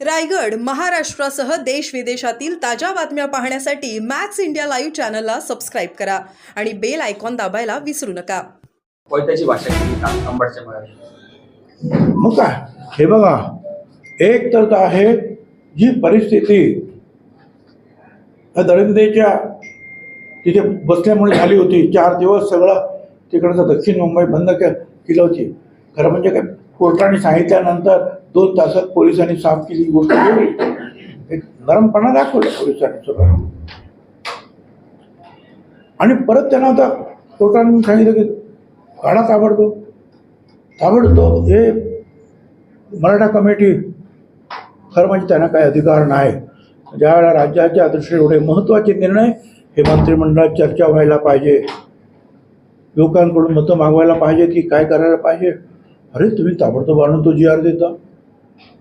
रायगड महाराष्ट्रासह देश विदेशातील ताज्या बातम्या पाहण्यासाठी मॅक्स इंडिया लाईव्ह चॅनलला सबस्क्राईब करा आणि बेल आयकॉन दाबायला विसरू नका. कोयत्याची भाषा केली मळ्यात मग काय? हे बघा एक तर आहे जी परिस्थिती दळिंदेच्या तिथे बसल्यामुळे झाली होती. चार दिवस सगळं तिकडचं दक्षिण मुंबई बंद के केली होती. खरं म्हणजे काय? कोर्टाने सांगितल्यानंतर दोन तासात पोलिसांनी साफ केली गोष्ट एक नरमपणा दाखवला पोलिसांनी सगळं आणि परत त्यांना आता कोर्टाने सांगितलं की गाडा ताबडतो ताबडतो हे मराठा कमिटी खरं म्हणजे त्यांना काही अधिकार नाही. ज्या वेळेला राज्याच्या दृष्टीने एवढे महत्त्वाचे निर्णय हे मंत्रिमंडळात चर्चा व्हायला पाहिजे. लोकांकडून मतं मागवायला पाहिजे की काय करायला पाहिजे? अरे तुम्ही ताबडतोब आणून तो जी आर देता.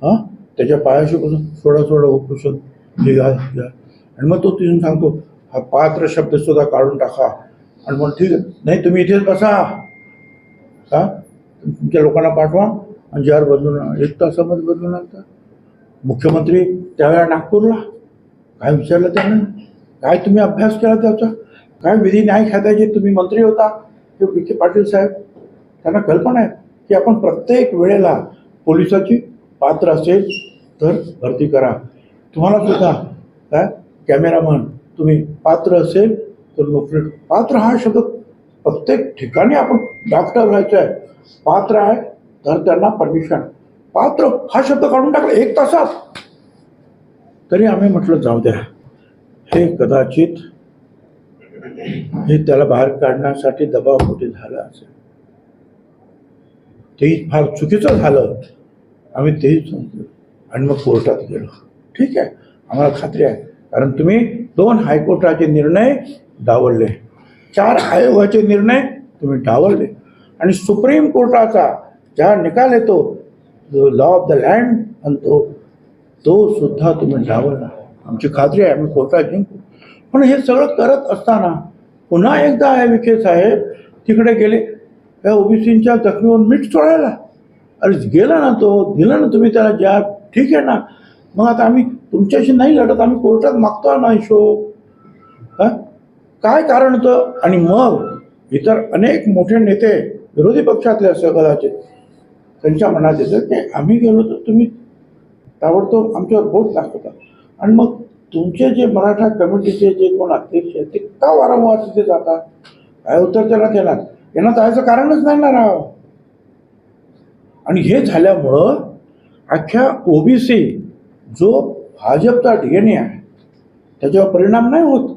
हां? त्याच्या पायाशी बसून सोडा सोडा उपसून घ्या घ्या. आणि मग तो तिथून सांगतो हा पात्र शब्द सुद्धा काढून टाका. आणि मग ठीक आहे. नाही तुम्ही इथेच बसा. का तुमच्या लोकांना पाठवा आणि जी आर बदलून एक तासामध्ये बदलून आणता. मुख्यमंत्री त्यावेळेला नागपूरला. काय विचारलं त्यानं? काय तुम्ही अभ्यास केला त्याचा? काय विधी न्याय खात्याचे तुम्ही मंत्री होता? ते विखे पाटील साहेब. त्यांना कल्पना आहे. की आपण प्रत्येक वेळेला पोलिसाची पात्र असेल तर भरती करा. तुम्हाला सुद्धा काय कॅमेरामन तुम्ही पात्र असेल तर नोकरी पात्र हा शब्द प्रत्येक ठिकाणी आपण डॉक्टर व्हायचं आहे. पात्र आहे तर त्यांना परमिशन पात्र हा शब्द काढून टाकला एक तासात. तरी आम्ही म्हटलं जाऊ द्या. हे कदाचित हे त्याला बाहेर काढण्यासाठी दबाव मोठी झाला असेल. तेही फार चुकीचं झालं. आम्ही तेही समजलो आणि मग कोर्टात गेलो. ठीक आहे. आम्हाला खात्री आहे. कारण तुम्ही दोन हायकोर्टाचे निर्णय डावलले. चार आयोगाचे निर्णय तुम्ही डावलले. आणि सुप्रीम कोर्टाचा ज्या निकाल येतो लॉ ऑफ द लँड आणि तो तो सुद्धा तुम्ही डावलला. आमची खात्री आहे. आम्ही कोर्टात जिंकू. पण हे सगळं करत असताना पुन्हा एकदा हे विखे साहेब तिकडे गेले. या ओबीसींच्या जखमीवर मीठ चोळायला. अरे गेला ना तो दिला ना तुम्ही त्याला ज्या ठीक आहे ना. मग आता आम्ही तुमच्याशी नाही लढत आम्ही कोर्टात मागतो ना हिशोब. हा? काय कारण होतं? आणि मग इतर अनेक मोठे नेते विरोधी पक्षातले असं कदाचित त्यांच्या मनात येतं की आम्ही गेलो तर तुम्ही ताबडतोब आमच्यावर बोट दाखवता. आणि मग तुमचे जे मराठा कमिटीचे जे कोण अध्यक्ष आहेत ते का वारंवार तिथे जातात? काय उत्तर त्याला देणार? यांना जायचं कारणच नाही ना राव. आणि हे झाल्यामुळं अख्ख्या ओबीसी जो भाजपचा डीएनए आहे त्याच्यावर परिणाम नाही होत.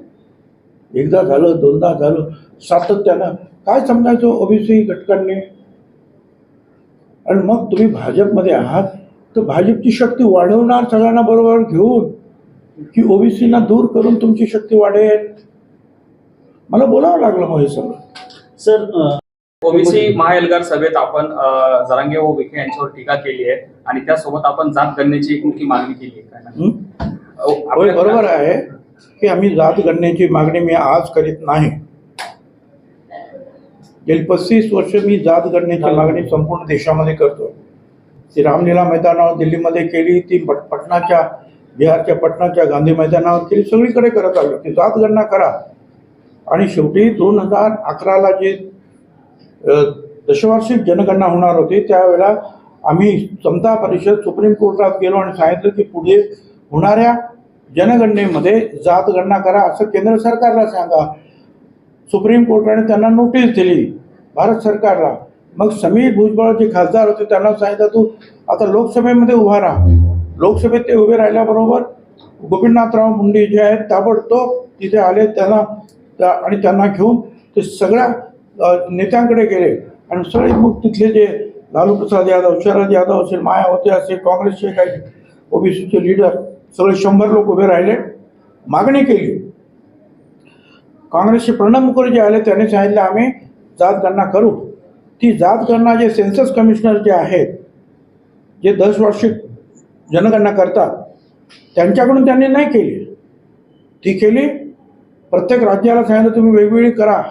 एकदा झालं दोनदा झालं सातत्यानं काय समजायचं ओबीसी घटकांनी? आणि मग तुम्ही भाजपमध्ये आहात तर भाजपची शक्ती वाढवणार सगळ्यांना बरोबर घेऊन की ओबीसीना दूर करून तुमची शक्ती वाढेल? मला बोलावं लागलं मग हे सगळं. सर ओबीसी महाएल्गार सभेत आपण जरांगे व विखे यांच्यावर टीका केली आहे आणि त्यासोबत आपण जात गणनेची एक मोठी मागणी केली आहे. बरोबर आहे की आम्ही जात गणनेची मागणी मी आज करीत नाही. गेली पस्तीस वर्ष मी जात गणनेची मागणी संपूर्ण देशामध्ये करतो ती रामलीला मैदानावर दिल्लीमध्ये केली ती पट पटनाच्या बिहारच्या पटनाच्या गांधी मैदानावर केली सगळीकडे करत आलो. ती जात गणना करा. आणि शेवटी दोन हजार अकराला जे दशवार्षिक जनगणना होणार होती त्यावेळेला आम्ही समता परिषद सुप्रीम कोर्टात गेलो आणि सांगितलं की पुढे होणाऱ्या जनगणनेमध्ये जात गणना करा असं केंद्र सरकारला सांगा. सुप्रीम कोर्टाने त्यांना नोटीस दिली भारत सरकारला. मग समीर भुजबळ जे खासदार होते त्यांना सांगितलं तू आता लोकसभेमध्ये उभा राहा. लोकसभेत ते उभे राहिल्याबरोबर गोपीनाथराव मुंडे जे आहेत ताबडतोब तिथे आले त्यांना त्या- आणि त्यांना घेऊन ते सगळ्या नेत्यांकडे गेले. आणि सगळे मग तिथले जे लालू प्रसाद यादव शरद यादव असेल मायावती असेल काँग्रेसचे काही ओबीसीचे लीडर सगळे शंभर लोक उभे राहिले मागणी केली. काँग्रेसचे प्रणब मुखर्जी आले त्यांनी सांगितलं आम्ही जात गणना करू. ती जात गणना जे सेन्सस कमिशनर जे आहेत जे दशवार्षिक जनगणना करतात त्यांच्याकडून त्यांनी नाही केली. ती केली प्रत्येक राज्याला सांगितलं तुम्ही वेगवेगळी करा.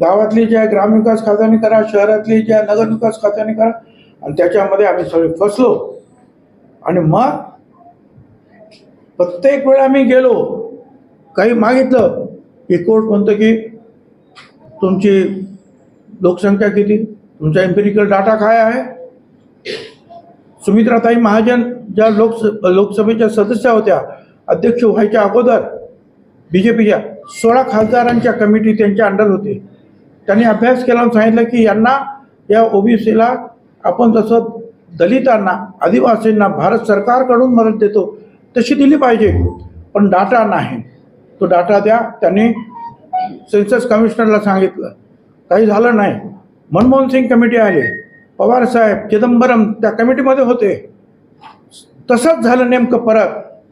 गावातली ज्या ग्रामविकास खात्याने करा शहरातली ज्या नगरविकास खात्याने करा. आणि त्याच्यामध्ये आम्ही सगळे फसलो. आणि मग प्रत्येक वेळा आम्ही गेलो. काही मागितलं. की कोर्ट म्हणतो की तुमची लोकसंख्या किती? तुमचा एम्पेरिकल डाटा काय आहे? सुमित्राताई महाजन ज्या लोकस लोकसभेच्या सदस्या होत्या अध्यक्ष व्हायच्या अगोदर बी जे पीच्या सोळा खासदारांच्या कमिटी त्यांच्या अंडर होते. त्यांनी अभ्यास केला आणि सांगितलं की यांना या ओबीसीला आपण जसं दलितांना आदिवासींना भारत सरकारकडून मदत देतो तशी दिली पाहिजे. पण डाटा नाही. तो डाटा द्या त्यांनी सेन्सस कमिशनरला सांगितलं. काही झालं नाही. मनमोहन सिंग कमिटी आली. पवार साहेब चिदंबरम त्या कमिटीमध्ये होते. तसंच झालं नेमकं परत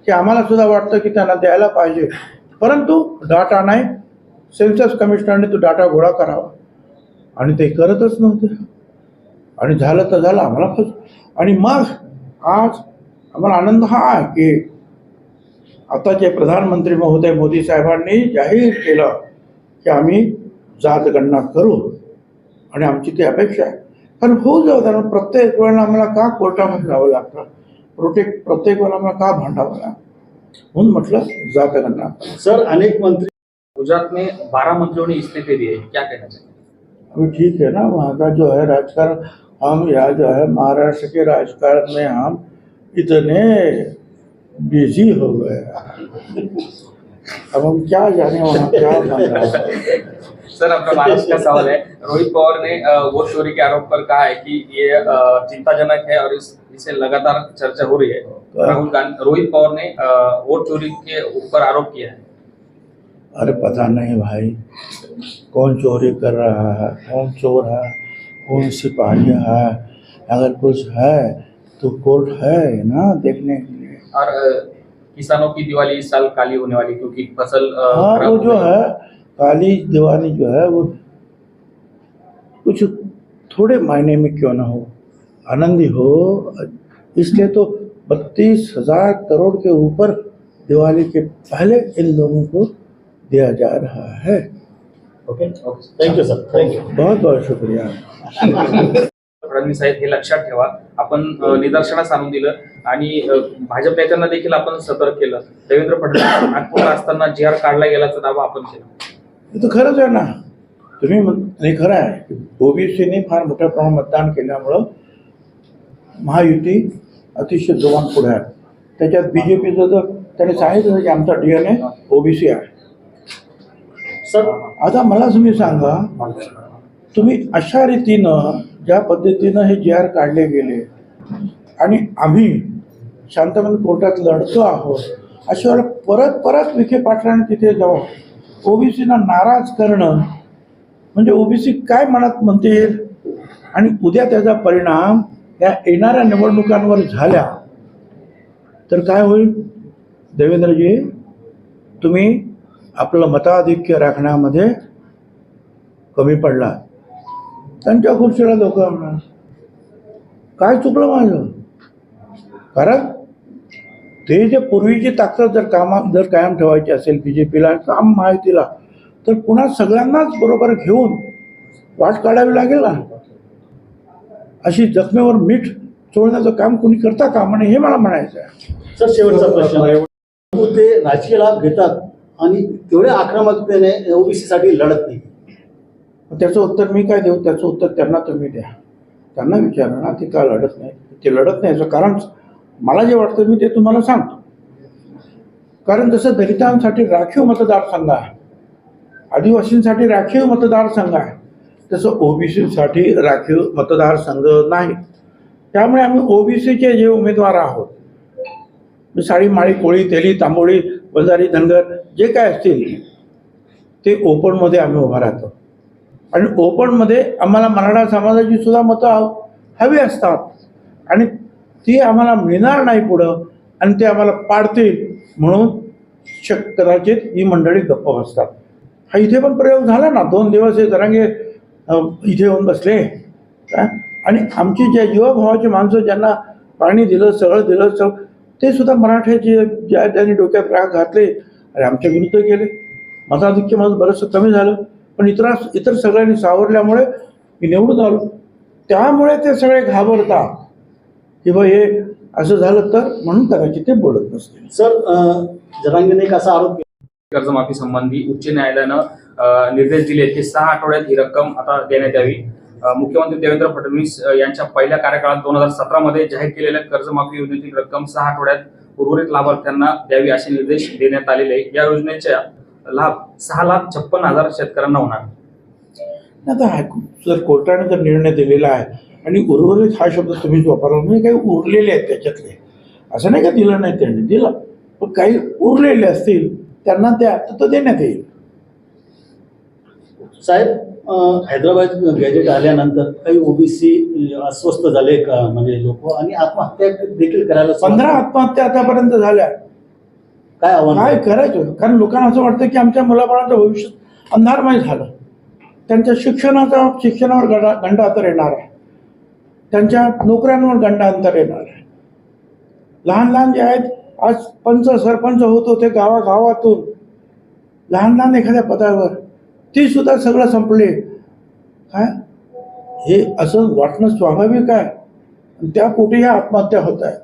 की आम्हाला सुद्धा वाटतं की त्यांना द्यायला पाहिजे. परंतु डाटा नाही. सेन्सस कमिशनरने तो डाटा गोळा करावा. आणि ते करतच नव्हते. आणि झालं तर झालं आम्हाला फस आणि मग आज आम्हाला आनंद हा आहे की आताचे प्रधानमंत्री महोदय मोदी साहेबांनी जाहीर केलं की आम्ही जात गणना करू. आणि आमची ती अपेक्षा आहे. कारण होऊ जाऊ कारण प्रत्येक वेळेला आम्हाला का कोर्टामध्ये जावं लागतं? प्रोटेक्ट प्रत्येक वेळेला आम्हाला का भांडावं लागतं? म्हणून म्हटलं गणना सर अनेक मंत्री गुजरात में बारह मंत्रियों ने इस्तीफे दिए क्या कहना चाहिए अभी ठीक है ना वहाँ का जो है राजकारण हम यहाँ जो है महाराष्ट्र के राजकारण में हम इतने बिजी हो गए अब हम क्या जाने वहाँ क्या बन रहा है? सर अपना महाराष्ट्र का सवाल है। रोहित पवार ने वोट चोरी के आरोप पर कहा है कि ये चिंताजनक है और इस इसे लगातार चर्चा हो रही है। राहुल गांधी रोहित पवार ने वोट चोरी के ऊपर आरोप किया है। अरे पता नहीं भाई कौन चोरी कर रहा है कौन चोर है कौन सिपाही है अगर कुछ है तो कोर्ट है ना देखने के लिए। और किसानों की दिवाली इस साल काली होने वाली क्योंकि फ़सल हाँ वो जो। है काली दीवानी जो है वो कुछ थोड़े मायने में क्यों ना हो? आनंदी हो। इसलिए तो बत्तीस हजार करोड़ के ऊपर दिवाली के पहले इन लोगों को दिया जा रहा है। ओके थँक्यू सर थँक्यू बहुत बहुत शुक्रिया। फडणवीस साहेब हे लक्षात ठेवा आपण निदर्शनास आणून दिलं आणि भाजप नेत्यांना देखील आपण सतर्क केलं. देवेंद्र फडणवीस नागपूरला असताना जी आर काढला गेल्याचा दावा आपण केला. तर खरंच आहे ना. तुम्ही हे खरं आहे ओबीसीने फार मोठ्या प्रमाणात मतदान केल्यामुळं महायुती अतिशय जोमान पुढे आहे. त्याच्यात बी जे पीचं जर त्याने सांगितलं की आमचा डी एन ए ओबीसी आहे. सर आता मला तुम्ही सांगा तुम्ही अशा रीतीनं ज्या पद्धतीनं हे जे आर काढले गेले आणि आम्ही शांतमन कोर्टात लढतो आहोत अशा वेळेला परत परत विखे पाटलांनी तिथे जाऊन ओबीसीना नाराज करणं म्हणजे ओबीसी काय मनात म्हणतील? आणि उद्या त्याचा परिणाम या येणाऱ्या निवडणुकांवर झाल्या तर काय होईल? देवेंद्रजी तुम्ही आपलं मताधिक्य राखण्यामध्ये कमी पडला त्यांच्या खुर्चीला धोका होणार. काय चुकलं माझं? कारण ते जे पूर्वीची ताकद जर कामा जर कायम ठेवायची असेल बी जे पीला काम माहितीला तर पुन्हा सगळ्यांनाच बरोबर घेऊन वाट काढावी लागेल ना? अशी जखमेवर मीठ चोळण्याचं काम कोणी करता का म्हणे हे मला म्हणायचं आहे. सर शेवटचा प्रश्न. ते राजकीय लाभ घेतात आणि तेवढ्या आक्रमकतेने ओबीसी साठी लढत नाही. त्याचं उत्तर मी काय देऊ? त्याचं उत्तर त्यांना तुम्ही द्या. त्यांना विचारा ना ते का लढत नाही? ते लढत नाही याचं कारण मला जे वाटतं मी ते तुम्हाला सांगतो. कारण जसं दलितांसाठी राखीव मतदारसंघ आहे आदिवासींसाठी राखीव मतदारसंघ आहे तसं ओबीसीसाठी राखीव मतदारसंघ नाही. त्यामुळे आम्ही ओबीसीचे जे उमेदवार आहोत साडी माळी कोळी तेली तांबोळी बंजारी धनगर जे काय असतील ते ओपनमध्ये आम्ही उभा राहतो. आणि ओपनमध्ये आम्हाला मराठा समाजाची सुद्धा मतं हवी असतात. आणि ती आम्हाला मिळणार नाही पुढं आणि ते आम्हाला पाडतील म्हणून शक कदाचित ही मंडळी गप्प बसतात. हा इथे पण प्रयोग झाला ना. दोन दिवस हे जरांगे इथे येऊन बसले. काय आणि आमची ज्या युवा भावाची माणसं ज्यांना पाणी दिलं सगळं दिलं सगळं ते सुद्धा मराठ्याचे ज्या त्यांनी डोक्यात राग घातले आणि आमच्या विरुद्ध गेले. मताधिक्य माझं बरंचसं कमी झालं. पण इतर इतर सगळ्यांनी सावरल्यामुळे मी निवडून आलो. त्यामुळे ते सगळे घाबरतात. की बा हे असं झालं तर म्हणून कदाचित ते बोलत नसतील सर जरांगेने एक असा आरोप कर्जमाफी संबंधी उच्च न्यायालयानं निर्देश दिले की सहा आठवड्यात ही रक्कम आता देण्यात यावी. मुख्यमंत्री देवेंद्र फडणवीस यांच्या पहिल्या कार्यकाळात दोन हजार सतरा मध्ये जाहीर केलेल्या कर्जमाफी योजनेतील रक्कम सहा आठवड्यात उर्वरित लाभार्थ्यांना द्यावी असे निर्देश देण्यात आलेले. आहे. या योजनेच्या लाभ सहा लाख छप्पन हजार शेतकऱ्यांना होणार. आता हायकोर्ट जर कोर्टाने जर निर्णय दिलेला आहे आणि उर्वरित हा शब्द तुम्हीच वापरला म्हणजे काही उरलेले आहेत त्याच्यातले. असं नाही का दिलं नाही त्यांनी? दिलं. पण काही उरलेले असतील त्यांना ते आता तर देण्यात येईल. साहेब हैदराबाद गॅजेट आल्यानंतर काही ओबीसी अस्वस्थ झाले का? म्हणजे लोक आणि आत्महत्या देखील करायला पंधरा. आत्महत्या आतापर्यंत झाल्या. काय आव्हान? काय करायचं कारण लोकांना असं वाटतं की आमच्या मुलाबाळांचं भविष्य अंधारमय झालं. त्यांच्या शिक्षणाचा शिक्षणावर गंडा गंडांतर येणार आहे. त्यांच्या नोकऱ्यांवर गंडांतर येणार आहे. लहान लहान जे आहेत आज पंच सरपंच होत होते गावागावातून. लहान लहान एखाद्या पदावर. ती सुद्धा सगळं संपले. काय? हे असं वाटणं स्वाभाविक आहे. त्या पोटी ह्या आत्महत्या होत आहेत.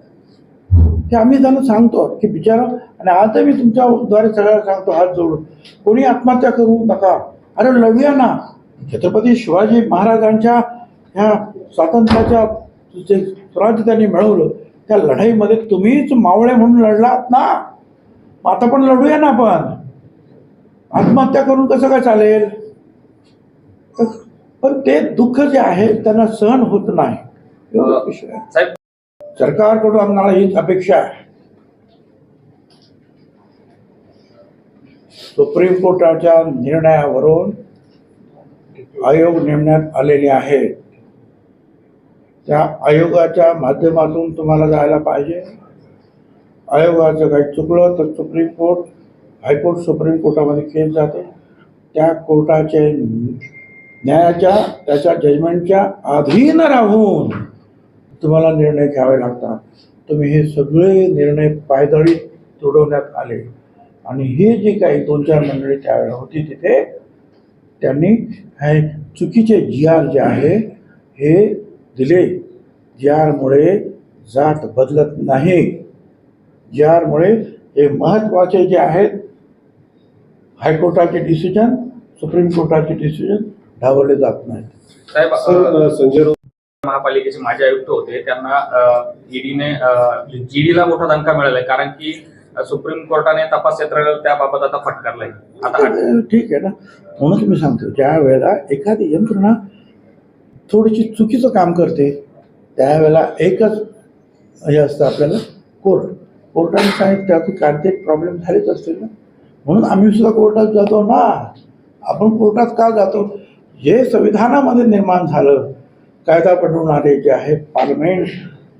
हे आम्ही त्यांना सांगतो की बिचारा आणि आता मी तुमच्याद्वारे सगळ्यांना सांगतो हात जोडून. कोणी आत्महत्या करू नका. अरे लढूया ना. छत्रपती शिवाजी महाराजांच्या ह्या स्वातंत्र्याच्या जे स्वराज्य त्यांनी मिळवलं त्या लढाईमध्ये तुम्हीच मावळे म्हणून लढलात ना? आता पण लढूया ना आपण? आत्महत्या करून कसं काय चालेल? पण ते दुःख जे आहे त्यांना सहन होत नाही. सरकारकडून आम्हाला हीच अपेक्षा आहे. सुप्रीम कोर्टाच्या निर्णयावरून आयोग नेमण्यात आलेले आहेत. त्या आयोगाच्या माध्यमातून तुम्हाला जायला पाहिजे. आयोगाचं काही चुकलं तर सुप्रीम कोर्ट हायकोर्ट सुप्रीम कोर्टामध्ये केस जाते. त्या कोर्टाचे न्यायाच्या त्याच्या जजमेंटच्या अधीन राहून तुम्हाला निर्णय घ्यावे लागतात. तुम्ही हे सगळे निर्णय पायदळी तुडवण्यात आले. आणि हे जे काही दोन चार मंडळी त्यावेळेला होती तिथे त्यांनी हे चुकीचे जी आर जे आहे हे दिले. आरमुळे जात बदलत नाही. आरमुळे हे महत्त्वाचे जे आहेत हायकोर्टाचे डिसिजन सुप्रीम कोर्टाचे डिसिजन डावलले जात नाहीत. साहेब सर संजय राऊत महापालिकेचे माजी आयुक्त होते. त्यांना ईडीने जीडीला मोठा दणका मिळालाय. कारण की सुप्रीम कोर्टाने तपास यंत्रणेला त्याबाबत आता फटकारलाय. आता ठीक आहे ना. म्हणून तुम्ही सांगतो ज्या वेळेला एखादी यंत्रणा थोडीशी चुकीचं काम करते त्यावेळेला एकच हे असतं आपल्याला कोर्ट. कोर्टाने सांगितलं त्याची काहीतरी प्रॉब्लेम झालेच असतील ना. म्हणून आम्ही सुद्धा कोर्टात जातो ना. आपण कोर्टात का जातो? जे संविधानामध्ये निर्माण झालं. कायदा बनवणारे जे आहे पार्लमेंट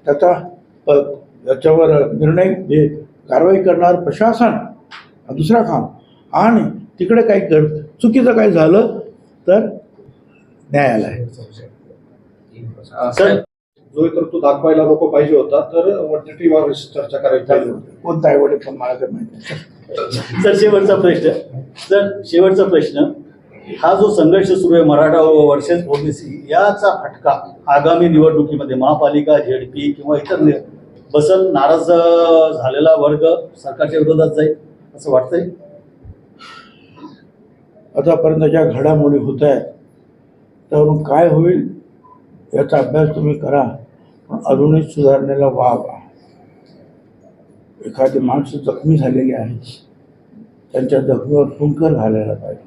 त्याचा त्याच्यावर निर्णय जे कारवाई करणार प्रशासन दुसरा काम. आणि तिकडे काही गड चुकीचं काही झालं तर न्यायालय. साहेब, जो तर तो दाखवायला नको पाहिजे होता तर वटटीवर चर्चा करायची पाहिजे होती. कोणता आहे वडील पण मला तर माहिती नाही. सर शेवटचा प्रश्न. सर शेवटचा प्रश्न. हा जो संघर्ष सुरू आहे मराठा वर्सेस ओबीसी याचा फटका आगामी निवडणुकीमध्ये महापालिका झेडपी किंवा इतर नि- बसल नाराज झालेला वर्ग सरकारच्या विरोधात जाईल असं वाटतंय? आतापर्यंत ज्या घडामोडी होत आहेत त्यावरून काय होईल? याचा अभ्यास तुम्ही करा पण अजूनही सुधारणेला वाव आहे. एखादी माणसं जखमी झालेली आहे त्यांच्या जखमीवर फुंकर घालायला पाहिजे.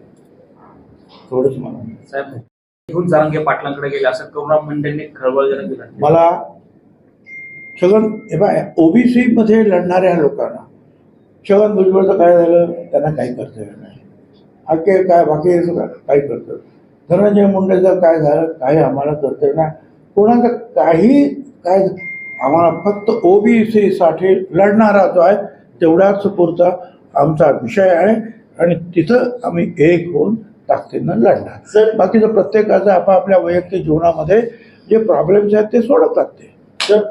थोडंच मला म्हणायचं. साहेब निघून जारांगे पाटलांकडे गेले असं करुणा मुंडेंनी खळबळजनक दिलं मला छगन हे ओबीसी मध्ये लढणाऱ्या लोकांना छगन भुजबळचं काय झालं? त्यांना काही कर्तव्य नाही. हाके काय बाकी सगळं काही कर्तव्य धनंजय मुंडेचं काय झालं काही आम्हाला कर्तव्य नाही कोणाचं काही काय आम्हाला फक्त ओबीसीसाठी लढणारा जो आहे तेवढ्याच पुरता आमचा विषय आहे. आणि तिथं आम्ही एक होऊन ताकदीनं लढणार. सर बाकीचं प्रत्येकाचं आपापल्या वैयक्तिक जीवनामध्ये जे प्रॉब्लेम्स आहेत ते सोडवतात ते. सर